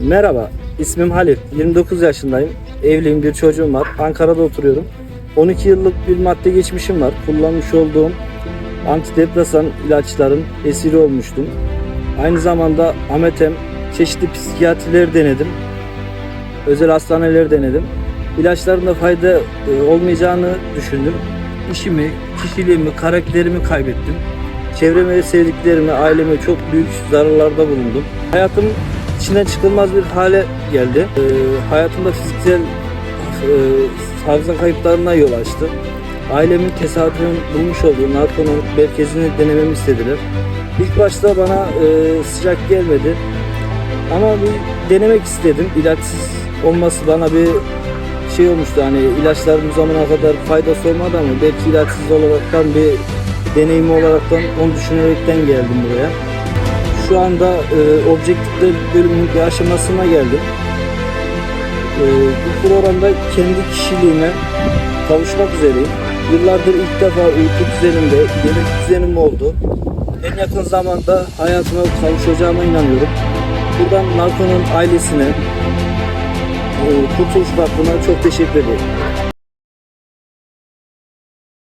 Merhaba, ismim Halil. 29 yaşındayım. Evliyim, bir çocuğum var. Ankara'da oturuyorum. 12 yıllık bir madde geçmişim var. Kullanmış olduğum antidepresan ilaçların esiri olmuştum. Aynı zamanda ametem, çeşitli psikiyatrileri denedim. Özel hastaneleri denedim. İlaçların da fayda e, olmayacağını düşündüm. İşimi, kişiliğimi, karakterimi kaybettim. Çevreme ve sevdiklerime, aileme çok büyük zararlarda bulundum. Hayatım içinden çıkılmaz bir hale geldi. Ee, hayatımda fiziksel e, hafıza kayıplarına yol açtı. Ailemin tesadüfen bulmuş olduğu narkonun merkezini denememi istediler. İlk başta bana e, sıcak gelmedi. Ama bir denemek istedim. İlaçsız olması bana bir şey olmuştu. Hani ilaçların bu zamana kadar faydası olmadı ama belki ilaçsız olaraktan bir deneyimi olaraktan onu düşünerekten geldim buraya. Şu anda e, objektifler bölümünün bir aşamasına geldim. E, bu programda kendi kişiliğime kavuşmak üzereyim. Yıllardır ilk defa uyku düzenimde, yemek düzenim oldu. En yakın zamanda hayatıma kavuşacağıma inanıyorum. Buradan Narko'nun ailesine, e, Kurtuluş Vakfı'na çok teşekkür ederim.